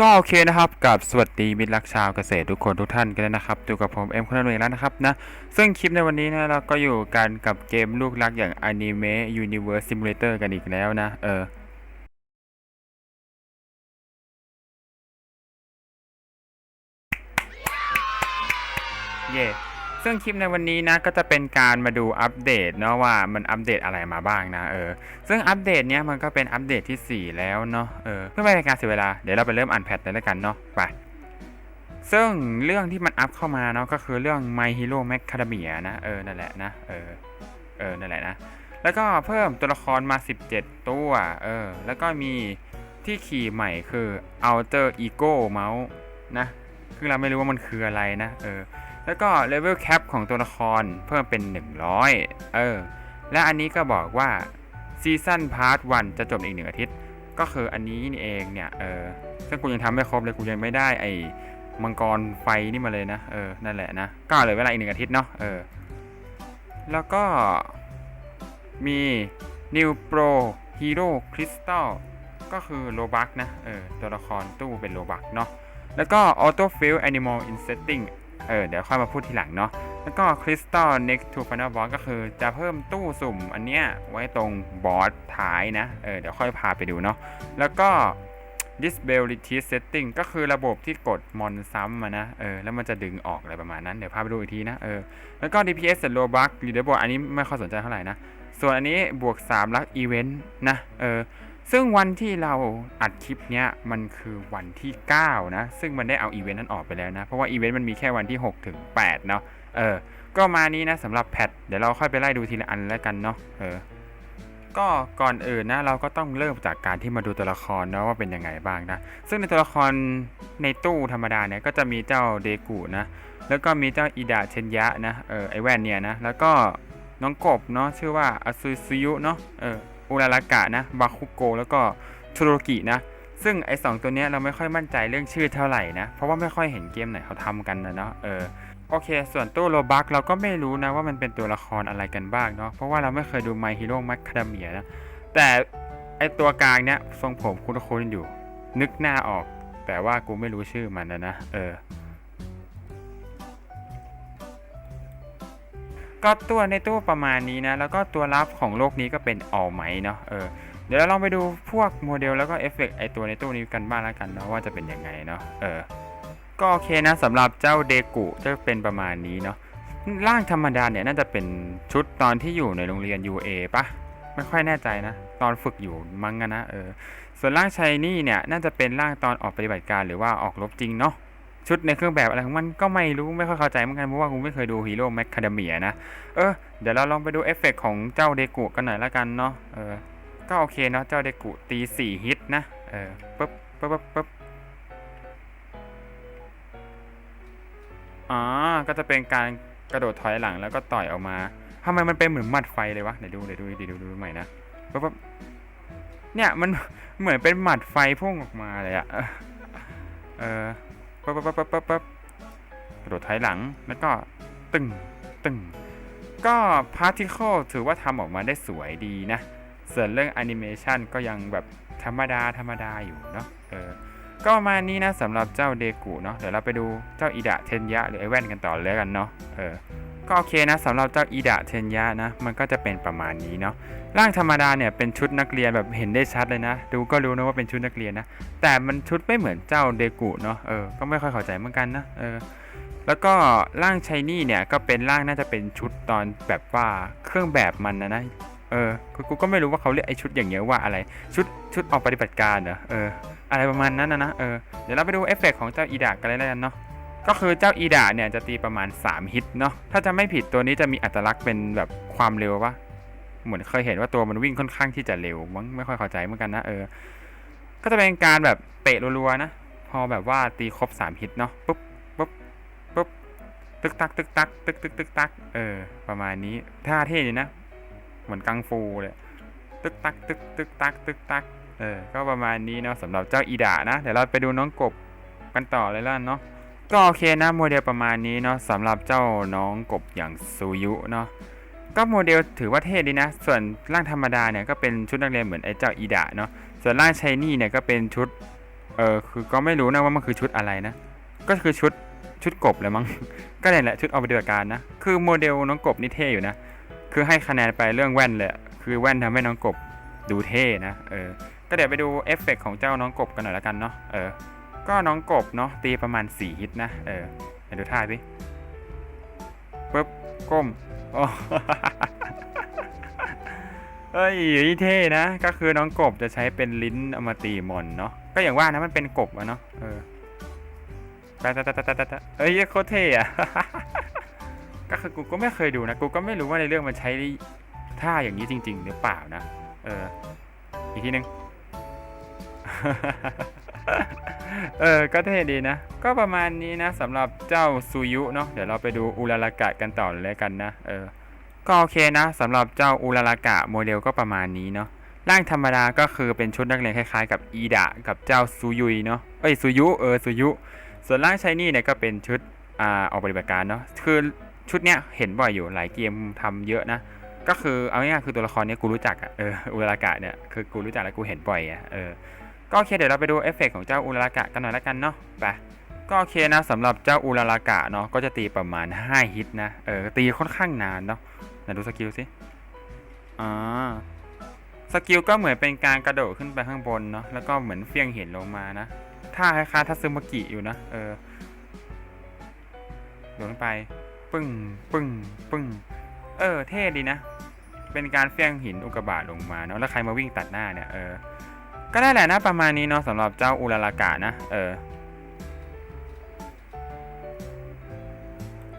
ก็โอเคนะครับกับสวัสดีมิตรรักชาวเกษตรทุกคนทุกท่านกันด้วนะครับอยู่กับผมเอ็มคนนั้นเองแล้วนะครับนะซึ่งคลิปในวันนี้นะเราก็อยู่กันกับเกมลูกรักอย่าง Anime Universe Simulator กันอีกแล้วนะ เออเย่ ซึ่งคลิปในวันนี้นะก็จะเป็นการมาดูอัปเดตเนาะว่ามันอัปเดตอะไรมาบ้างนะเออซึ่งอัปเดตเนี้ยมันก็เป็นอัปเดตที่ 4 แล้วเนาะเออเพื่อไม่ให้การเสียเวลาเดี๋ยวเราไปเริ่มอ่านแพทเลยแล้วกันเนาะไปซึ่งเรื่องที่มันอัพเข้ามาเนาะก็คือเรื่อง My Hero Macadamia นะเออนั่นแหละนะเออเออนั่นแหละนะแล้วก็เพิ่มตัวละครมา 17 ตัวเออแล้วก็มีที่ขี่ใหม่คือ Outer Ego Mouse นะคือเราไม่รู้ว่ามันคืออะไรนะเออ แล้วก็เลเวลแคปของตัวละครเพิ่มเป็น 100 เออ และอันนี้ก็บอกว่าซีซั่นพาร์ทวันจะจบอีกหนึ่งอาทิตย์ ก็คืออันนี้นี่เองเนี่ย เออ ซึ่งกูยังทำไม่ครบเลยกูยังไม่ได้ไอ้มังกรไฟนี่มาเลยนะ เออ นั่นแหละนะ ก็เหลยเวลาอีกหนึ่งอาทิตย์เนาะ เออ แล้วก็มี New Pro Hero Crystal ก็คือโลบักนะ เออ ตัวละครตู้เป็นโลบักเนาะ แล้วก็ Auto Fill Animal in Setting เออเดี๋ยวค่อยมาพูดทีหลังเนาะแล้วก็ Crystal Next to Final Boss ก็คือจะเพิ่มตู้สุ่มอันเนี้ยไว้ตรงบอสท้ายนะเออเดี๋ยวค่อยพาไปดูเนาะแล้วก็ Disability Setting ก็คือระบบที่กดมอนซ้ำมานะเออแล้วมันจะดึงออกอะไรประมาณนั้น เดี๋ยวพาไปดูอีกทีนะเออแล้วก็ DPS และ Robux Leaderboard อันนี้ไม่ค่อยสนใจเท่าไหร่นะ ส่วนอันนี้บวก 3 ลักอีเวนต์นะเออ ซึ่งวันที่เราอัดคลิปเนี้ยมันคือวันที่ 9 นะ ซึ่งมันได้เอาอีเวนต์นั้นออกไปแล้วนะ เพราะว่าอีเวนต์มันมีแค่วันที่ 6 ถึง 8 เนาะเออ ก็มานี้นะสำหรับแพท เดี๋ยวเราค่อยไปไล่ดูทีละอันแล้วกันเนาะเออก็ก่อนอื่นนะเราก็ต้องเริ่มจากการที่มาดูตัวละครเนาะว่าเป็นยังไงบ้างนะ ซึ่งในตัวละครในตู้ธรรมดาเนี่ยก็จะมีเจ้าเดกูนะแล้วก็มีเจ้าอิดาเชนยะนะเออไอแว่นเนี่ยนะแล้วก็น้องกบเนาะชื่อว่าอซุซุยุเนาะเออ อุรารากะนะบาคุโกแล้วก็โทโรกินะ ซึ่งไอสองตัวเนี้ยเราไม่ค่อยมั่นใจเรื่องชื่อเท่าไหร่นะ เพราะว่าไม่ค่อยเห็นเกมไหนเขาทำกันนะเนาะเออโอเค ส่วนตู้โลบักเราก็ไม่รู้นะว่ามันเป็นตัวละครอะไรกันบ้างเนาะเพราะว่าเราไม่เคยดู My Hero Macadamia นะแต่ไอตัวกลางเนี้ยทรงผมคุ้นๆอยู่ นึกหน้าออก แต่ว่ากูไม่รู้ชื่อมันนะนะเออ ก็ตัวในตู้ประมาณนี้นะ แล้วก็ตัวรับของโลกนี้ก็เป็นออไหมเนาะเออเดี๋ยวเราลองไปดูพวกโมเดลแล้วก็เอฟเฟกต์ไอตัวในตู้นี้กันบ้างแล้วกันเนาะว่าจะเป็นยังไงเนาะเออก็โอเคนะสำหรับเจ้าเดกุจะเป็นประมาณนี้เนาะร่างธรรมดาเนี่ยน่าจะเป็นชุดตอนที่อยู่ในโรงเรียน UA ปะไม่ค่อยแน่ใจนะ ตอนฝึกอยู่มั้งนนะเออส่วนร่างชายนี่เนี่ยน่าจะเป็นร่างตอนออกปฏิบัติการหรือว่าออกรบจริงเนาะ ชุดในเครื่องแบบอะไรของมันก็ไม่รู้ไม่ค่อยเข้าใจเหมือนกันเพราะว่ากูไม่เคยดูฮีโร่แมคคาเดเมียนะ เออเดี๋ยวเราลองไปดูเอฟเฟกต์ของเจ้าเดกุกันหน่อยละกันเนาะเออก็โอเคเนาะเจ้าเดกุตีสี่ฮิตนะเออปึ๊บปึ๊บปึ๊บปึ๊บอ๋อก็จะเป็นการกระโดดถอยหลังแล้วก็ต่อยออกมาทำไมมันเป็นเหมือนมัดไฟเลยวะเดี๋ยวดูเดี๋ยวดูเดี๋ยวดูดูใหม่นะปึ๊บปึ๊บเนี่ยมันเหมือนเป็นหมัดไฟพุ่งออกมาเลยอะเออ ปั๊บปั๊บปั๊บปั๊บปั๊บกระโดดถอยหลังแล้วก็ตึงตึงก็พาร์ติเคิลถือว่าทำออกมาได้สวยดีนะ ส่วนเรื่องแอนิเมชันก็ยังแบบธรรมดาธรรมดาอยู่เนาะเออก็ประมาณนี้นะสำหรับเจ้าเดกูเนาะเดี๋ยวเราไปดูเจ้าอิดะเทนยะหรือไอแว่นกันต่อเลยกันเนาะเออ ก็โอเคนะสำหรับเจ้าอิดะเทนยะนะ มันก็จะเป็นประมาณนี้เนาะร่างธรรมดาเนี่ยเป็นชุดนักเรียนแบบเห็นได้ชัดเลยนะ ดูก็รู้นะว่าเป็นชุดนักเรียนนะ แต่มันชุดไม่เหมือนเจ้าเดกุเนาะเออก็ไม่ค่อยเข้าใจเหมือนกันนะเออแล้วก็ร่างชายนี่เนี่ยก็เป็นร่างน่าจะเป็นชุดตอนแบบว่าเครื่องแบบมันนะนะเออกูก็ไม่รู้ว่าเขาเรียกไอชุดอย่างเงี้ยว่าอะไรชุดชุดออกปฏิบัติการเหรอเอออะไรประมาณนั้นนะนะเออเดี๋ยวเราไปดูเอฟเฟกต์ของเจ้าอีดากันเลยแล้วกันเนาะ ก็คือเจ้าอีดาเนี่ยจะตีประมาณ 3 ฮิตเนาะ ถ้าจะไม่ผิดตัวนี้จะมีอัตลักษณ์เป็นแบบความเร็วปะเหมือนเคยเห็นว่าตัวมันวิ่งค่อนข้างที่จะเร็วมั้งไม่ค่อยเข้าใจเหมือนกันนะเออ ก็จะเป็นการแบบเตะรัวๆนะ พอแบบว่าตีครบ 3 ฮิตเนาะปุ๊บปุ๊บปุ๊บตึกตักตึกตักตึกตึกตึกตักเออ ประมาณนี้ท่าเท่ดีนะ เหมือนกังฟูเลยตึกตักตึกตึกตักตึกตักเออ ก็ประมาณนี้เนาะสำหรับเจ้าอีดานะ เดี๋ยวเราไปดูน้องกบกันต่อเลยล้วกันเนาะ ก็โอเคนะโมเดลประมาณนี้เนาะสำหรับเจ้าน้องกบอย่างซูยุเนาะก็โมเดลถือว่าเท่ดีนะ ส่วนร่างธรรมดาเนี่ยก็เป็นชุดนักเรียนเหมือนไอ้เจ้าอีดาเนาะส่วนร่างชายนี่เนี่ยก็เป็นชุดเออคือก็ไม่รู้นะว่ามันคือชุดอะไรนะ ก็คือชุดชุดกบเลยมั้ง ก็เนี่ยแหละชุดออกปฏิบัติการนะ คือโมเดลน้องกบนี่เท่อยู่นะ คือให้คะแนนไปเรื่องแว่นเลย คือแว่นทำให้น้องกบดูเท่นะ เออ ก็เดี๋ยวไปดูเอฟเฟกต์ของเจ้าน้องกบกันหน่อยละกันเนาะ เออ ก็น้องกบเนาะตีประมาณ 4 ฮิตนะ เออเดี๋ยวดูท่าสิปึ๊บก้มโอ้เอ้ยเท่นะ ก็คือน้องกบจะใช้เป็นลิ้นเอามาตีมอนเนาะก็อย่างว่านะมันเป็นกบอะเนาะเออตะตะตะตะตะตะเอ้ยโคตรเท่อะก็คือกูก็ไม่เคยดูนะกูก็ไม่รู้ว่าในเรื่องมันใช้ท่าอย่างนี้จริง ๆ หรือเปล่านะ เออ อีกทีหนึง เออ ก็เท่ดีนะ ก็ประมาณนี้นะสำหรับเจ้าซูยุเนาะ เดี๋ยวเราไปดูอุลารากะกันต่อเลยกันนะ เออ ก็โอเคนะสำหรับเจ้าอุลารากะโมเดลก็ประมาณนี้เนาะ ร่างธรรมดาก็คือเป็นชุดนักเรียนคล้ายๆ กับอีดะกับเจ้าซูยุยเนาะ เอ้ยซูยุ เออซูยุ ส่วนร่างชายนี่เนี่ยก็เป็นชุดอ่าออกปฏิบัติการเนาะ คือชุดเนี้ยเห็นบ่อยอยู่หลายเกมทำเยอะนะ ก็คือเอาง่ายๆคือตัวละครเนี้ยกูรู้จักอะเอออุลารากะเนี่ยคือกูรู้จักและกูเห็นบ่อยอะเออ ก็โอเคเดี๋ยวเราไปดูเอฟเฟกต์ของเจ้าอุลารากะกันหน่อยละกันเนาะไปก็โอเคนะสำหรับเจ้าอุลารากะเนาะก็จะตีประมาณ 5 ฮิตนะเออตีค่อนข้างนานเนาะไหนดูสกิลสิอ่าสกิลก็เหมือนเป็นการกระโดดขึ้นไปข้างบนเนาะแล้วก็เหมือนเฟี้ยงเห็นลงมานะท่าคล้ายๆทัซึมากิอยู่นะเออโดดลงไป ปึ้งปึ้งปึ้งเออ เท่ดีนะ เป็นการเฟี้ยงหินอุกกาบาตลงมาเนาะแล้วใครมาวิ่งตัดหน้าเนี่ยเออ ก็ได้แหละนะประมาณนี้เนาะสำหรับเจ้าอุลารากะนะ เออ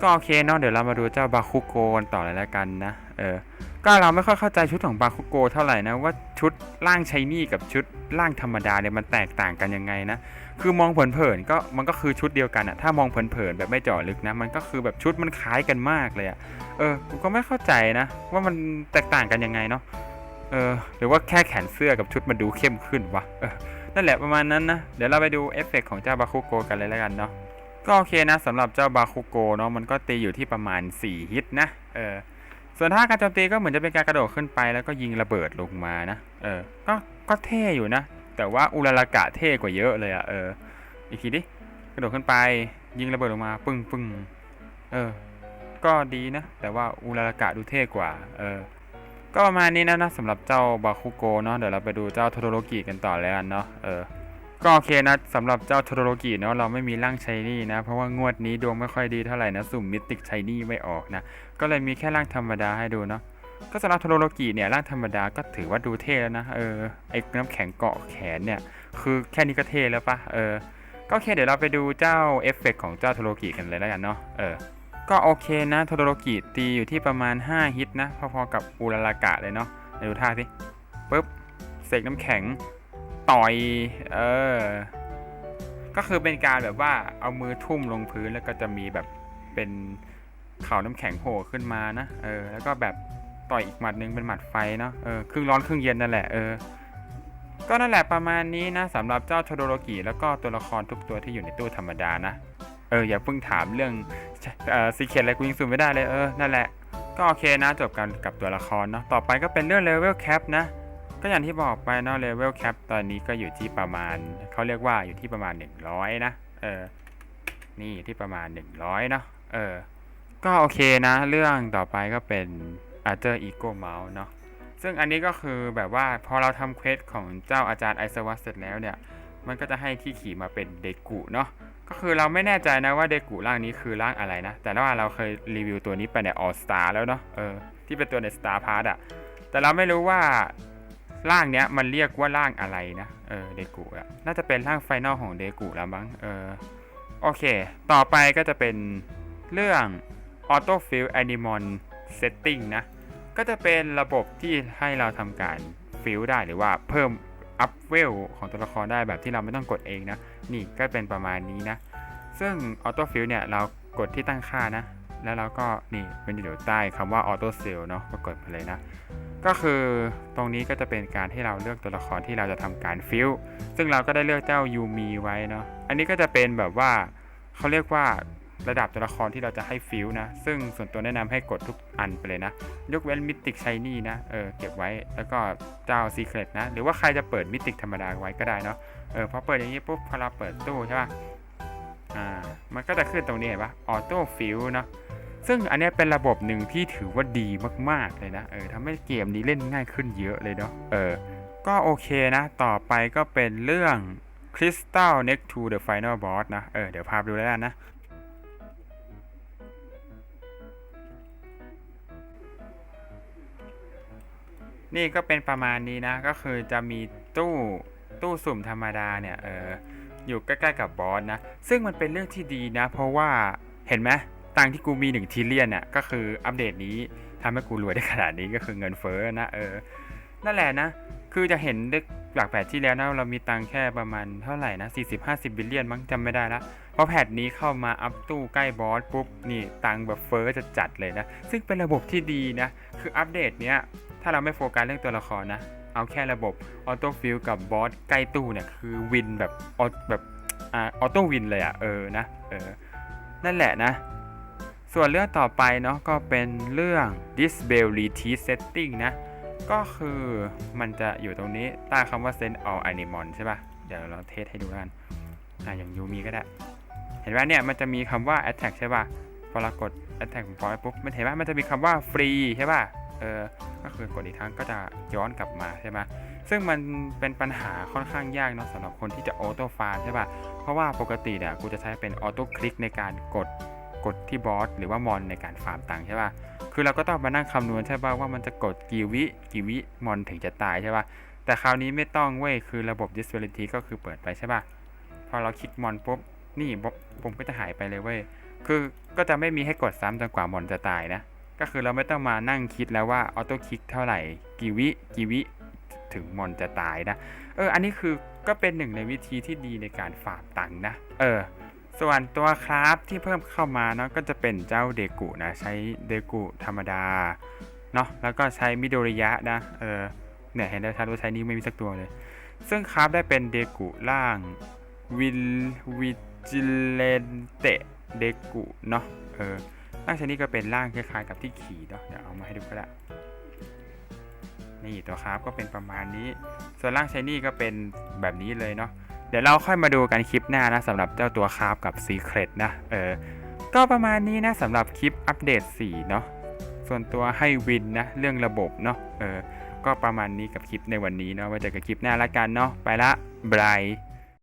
ก็โอเคเนาะเดี๋ยวเรามาดูเจ้าบาคุโกนต่อเลยแล้วกันนะ เออ ก็เราไม่ค่อยเข้าใจชุดของบาคุโกเท่าไหร่นะว่าชุดร่างชายนี่กับชุดร่างธรรมดาเนี่ยมันแตกต่างกันยังไงนะ คือมองเผินๆก็มันก็คือชุดเดียวกันอะถ้ามองเผินๆแบบไม่เจาะลึกนะ มันก็คือแบบชุดมันคล้ายกันมากเลยอะเออกูก็ไม่เข้าใจนะ ว่ามันแตกต่างกันยังไงเนาะ เออหรือว่าแค่แขนเสื้อกับชุดมันดูเข้มขึ้นวะเออนั่นแหละประมาณนั้นนะ เดี๋ยวเราไปดูเอฟเฟกต์ของเจ้าบาคุโกกันเลยแล้วกันเนาะก็โอเคนะสำหรับเจ้าบาคุโกเนาะมันก็ตีอยู่ที่ประมาณ 4 ฮิตนะเออส่วนท่าการโจมตีก็เหมือนจะเป็นการกระโดดขึ้นไปแล้วก็ยิงระเบิดลงมานะเออก็ก็เท่อยู่นะ แต่ว่าอุลารากะเท่กว่าเยอะเลยอะเอออีกทีดิกระโดดขึ้นไป ยิงระเบิดลงมา ปึ้งปึ้งเออ ก็ดีนะ แต่ว่าอุลารากะดูเท่กว่า เออ ก็ประมาณนี้นะนะสำหรับเจ้าบาคุโกเนาะเดี๋ยวเราไปดูเจ้าโทโดโรกิกันต่อแล้วกันเนาะเออก็โอเคนะสำหรับเจ้าโทโดโรกิเนาะเราไม่มีร่างชายนี่นะ เพราะว่างวดนี้ดวงไม่ค่อยดีเท่าไหร่นะสุ่มมิติกชายนี่ไม่ออกนะ ก็เลยมีแค่ร่างธรรมดาให้ดูเนาะก็สำหรับโทโดโรกิเนี่ยร่างธรรมดาก็ถือว่าดูเท่แล้วนะเออไอ้น้ำแข็งเกาะแขนเนี่ย คือแค่นี้ก็เท่แล้วปะเออก็โอเคเดี๋ยวเราไปดูเจ้าเอฟเฟกต์ของเจ้าโทโดโรกิกันเลยแล้วกันเนาะเออ ก็โอเคนะโทโดโรกิตีอยู่ที่ประมาณ 5 ฮิตนะ พอๆกับอุรารากะเลยเนาะเดี๋ยวดูท่าสิปุ๊บเสกน้ำแข็งต่อย เออ ก็คือเป็นการแบบว่าเอามือทุ่มลงพื้นแล้วก็จะมีแบบเป็นเข่าน้ำแข็งโผล่ขึ้นมานะ เออ แล้วก็แบบต่อยอีกหมัดหนึงเป็นหมัดไฟเนาะ เออ ครึ่งร้อนครึ่งเย็นนั่นแหละ เออ ก็นั่นแหละประมาณนี้นะสำหรับเจ้าโทโดโรกิแล้วก็ตัวละครทุกตัวที่อยู่ในตู้ธรรมดานะ เอออย่าเพิ่งถามเรื่อง เอ่อซีเคทอะไรกูยังสูมไม่ได้เลยเออนั่นแหละก็โอเคนะจบกันกับตัวละครเนาะต่อไปก็เป็นเรื่องเลเวลแคปนะก็อย่างที่บอกไปเนาะเลเวลแคปตอนนี้ก็อยู่ที่ประมาณเขาเรียกว่าอยู่ที่ประมาณ 100 นะเออนี่อยู่ที่ประมาณ 100เนาะเออก็โอเคนะ เรื่องต่อไปก็เป็น a r t h e r Ego Mouse เนาะซึ่งอันนี้ก็คือแบบว่าพอเราทำเควสของเจ้าอาจารย์ไอซวัสเสร็จแล้วเนี่ย มันก็จะให้ที่ขี่มาเป็นเดกุเนาะ ก็คือเราไม่แน่ใจนะว่าเดกุร่างนี้คือร่างอะไรนะ แต่ว่าเราเคยรีวิวตัวนี้ไปใน All Star แล้วเนาะเออที่เป็นตัวใน Star Pass อะแต่เราไม่รู้ว่าร่างเนี้ยมันเรียกว่าร่างอะไรนะเออเดกุอะน่าจะเป็นร่างไฟนอลของเดกุแล้วมั้งเออโอเค ต่อไปก็จะเป็นเรื่อง Auto Fill Animal Setting นะ ก็จะเป็นระบบที่ให้เราทำการฟิลได้หรือว่าเพิ่ม อัพเวลของตัวละครได้แบบที่เราไม่ต้องกดเองนะ นี่ก็เป็นประมาณนี้นะ ซึ่งออโต้ฟิลเนี่ยเรากดที่ตั้งค่านะ แล้วเราก็นี่มันอยู่ใต้คำว่าออโต้เซลเนาะก็กดไปเลยนะ ก็คือตรงนี้ก็จะเป็นการที่เราเลือกตัวละครที่เราจะทำการฟิลซึ่งเราก็ได้เลือกเจ้ายูมีไว้เนาะ อันนี้ก็จะเป็นแบบว่าเขาเรียกว่า ระดับตัวละครที่เราจะให้ฟิลนะ ซึ่งส่วนตัวแนะนำให้กดทุกอันไปเลยนะ ยกเว้นมิติกชายนี่นะ เออ เก็บไว้ แล้วก็เจ้าซีเครตนะ หรือว่าใครจะเปิดมิติกธรรมดาไว้ก็ได้เนาะ เออ พอเปิดอย่างนี้ปุ๊บ พอเราเปิดตู้ใช่ป่ะ อ่า มันก็จะขึ้นตรงนี้เห็นปะออโต้ฟิลเนาะ ซึ่งอันนี้เป็นระบบหนึ่งที่ถือว่าดีมากๆเลยนะ เออทำให้เกมนี้เล่นง่ายขึ้นเยอะเลยเนาะ เออ ก็โอเคนะ ต่อไปก็เป็นเรื่อง Crystal Next to the Final Boss นะ เออ เดี๋ยวพาไปดูแล้วนะ นี่ก็เป็นประมาณนี้นะ ก็คือจะมีตู้ตู้สุ่มธรรมดาเนี่ยเอออยู่ใกล้ๆกับบอสนะ ซึ่งมันเป็นเรื่องที่ดีนะ เพราะว่าเห็นไหมตังที่กูมีหนึ่งทีเลียนเนี่ยก็คืออัปเดตนี้ทำให้กูรวยได้ขนาดนี้ก็คือเงินเฟ้อนะเออนั่นแหละนะ คือจะเห็นได้หลักแผดที่แล้วนะเรามีตังแค่ประมาณเท่าไหร่นะ 40-50 บิลเลียนมั้งจำไม่ได้ละพอแพทนี้เข้ามาอัพตู้ใกล้บอสปุ๊บนี่ตังแบบเฟ้อจะจัดเลยนะ ซึ่งเป็นระบบที่ดีนะ คืออัปเดตเนี้ย ถ้าเราไม่โฟกัสเรื่องตัวละครนะ เอาแค่ระบบออโต้ฟิลกับบอสใกล้ตู้เนี่ย คือวินแบบออแบบออโต้วินเลยอะ่ะ เออนะเออนั่นแหละนะ ส่วนเรื่องต่อไปเนาะก็เป็นเรื่อง disability setting นะ ก็คือมันจะอยู่ตรงนี้ใต้คำว่า send all animal ใช่ป่ะ เดี๋ยวเราเทสให้ดูกันอะอย่างยูมีก็ได้ เห็นไหมเนี่ยมันจะมีคำว่า attack ใช่ป่ะพอเรากด attack ของ point ปุ๊บมันเห็นว่ามันจะมีคำว่า free ใช่ป่ะเออ ก็คือกดอีกครั้งก็จะย้อนกลับมาใช่ไหมซึ่งมันเป็นปัญหาค่อนข้างยากเนาะสำหรับคนที่จะออโต้ฟาร์มใช่ป่ะเพราะว่าปกติเนี่ยกูจะใช้เป็นออโต้คลิกในการกดกดที่บอสหรือว่ามอนในการฟาร์มตังค์ใช่ป่ะคือเราก็ต้องมานั่งคำนวณใช่ป่ะว่ามันจะกดกี่วิกี่วิมอนถึงจะตายใช่ป่ะแต่คราวนี้ไม่ต้องเว้ยคือระบบ disability ก็คือเปิดไปใช่ป่ะพอเราคลิกมอนปุ๊บนี่ผมก็จะหายไปเลยเว้ยคือก็จะไม่มีให้กดซ้ำจนกว่ามอนจะตายนะ ก็คือเราไม่ต้องมานั่งคิดแล้วว่าออโต้คลิกเท่าไหร่กี่วิกี่วิถึงมอนจะตายนะ เออ อันนี้คือก็เป็นหนึ่งในวิธีที่ดีในการฝากตังค์นะ เออ ส่วนตัวคราฟที่เพิ่มเข้ามาเนาะก็จะเป็นเจ้าเดกุนะ ใช้เดกุธรรมดาเนาะแล้วก็ใช้มิโดริยะนะ เออ เนี่ยเห็นได้ชัดว่าใช้นี้ไม่มีสักตัวเลย ซึ่งคราฟได้เป็นเดกุล่างวิลวิจิเลนเตเดกุเนาะ เออ ร่างชนิดก็เป็นร่างคล้ายๆกับที่ขี่เนาะเดี๋ยวเอามาให้ดูก็ได้นี่ตัวคราฟก็เป็นประมาณนี้ ส่วนร่างชนี่ก็เป็นแบบนี้เลยเนาะเดี๋ยวเราค่อยมาดูกันคลิปหน้านะสำหรับเจ้าตัวคราฟกับ Secret นะเออก็ประมาณนี้นะสำหรับคลิปอัปเดต4เนาะส่วนตัวให้วินนะเรื่องระบบเนาะเออก็ประมาณนี้กับคลิปในวันนี้เนาะไว้เจอกันคลิปหน้าละกันเนาะไปละบาย